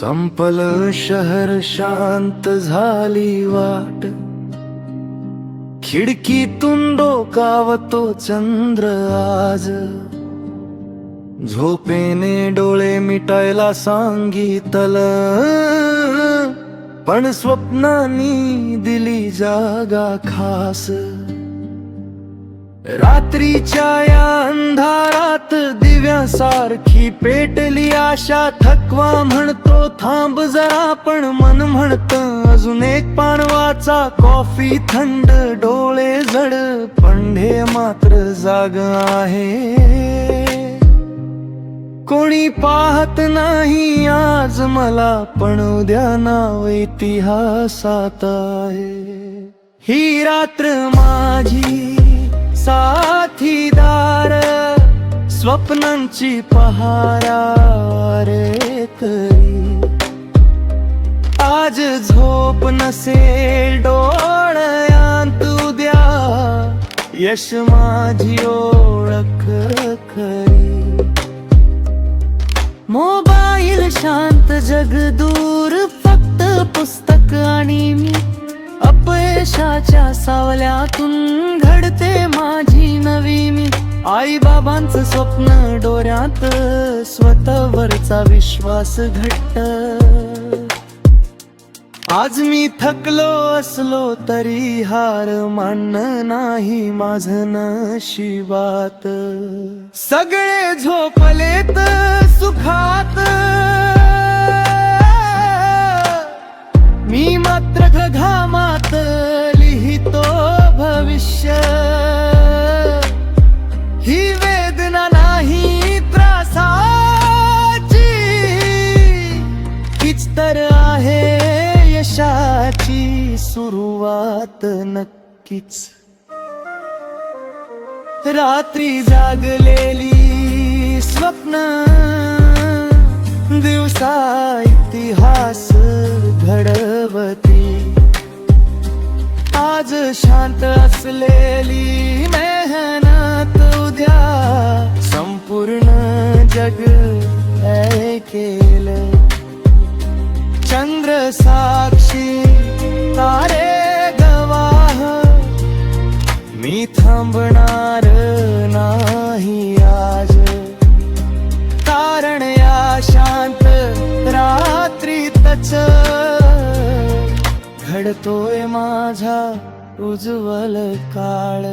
संपल शहर शांत झाली वाट. खिडकीतून डोकावतो चंद्र आज. झोपेने डोळे मिटायला सांगितल. पण स्वप्नांनी दिली जागा खास. रात्रीच्या या अंधारात सारखी पेटली आशा थकवा म्हणतो थांब जरा पण मन म्हणत अजून एक पान वाचा कॉफी थंड डोळे जड पंढे मात्र जाग आहे. कोणी पाहत नाही आज मला पण उद्या नाव इतिहासात आहे. ही रात्र माझी साथीदार स्वप्नांची पहारा रे तरी. आज झोप नसेल डोळ्यांत उद्या यश माझी ओळख खरी. मोबाईल शांत जग दूर फक्त पुस्तक आणि मी. अपयशाच्या सावल्यातून घडते माझी नवी आई बाबांचं स्वप्न डोऱ्यात स्वतःवरचा विश्वास घट्ट. आज मी थकलो असलो तरी हार मानणं नाही माझ नशिबात. सगळे झोपलेत सुखात. मी मात्र घामात लिहितो भविष्य. हीच तर आहे यशाची सुरुवात नक्कीच. रात्री जागलेली स्वप्न दिवसा इतिहास घडवती. आज शांत असलेली मेहनत उद्या संपूर्ण जग ऐकेल चंद्र साक्षी तारे गवाह। मी थांबणार नाही आज। कारण या शांत रात्रीतच घडतोय माझा उज्ज्वल काळ।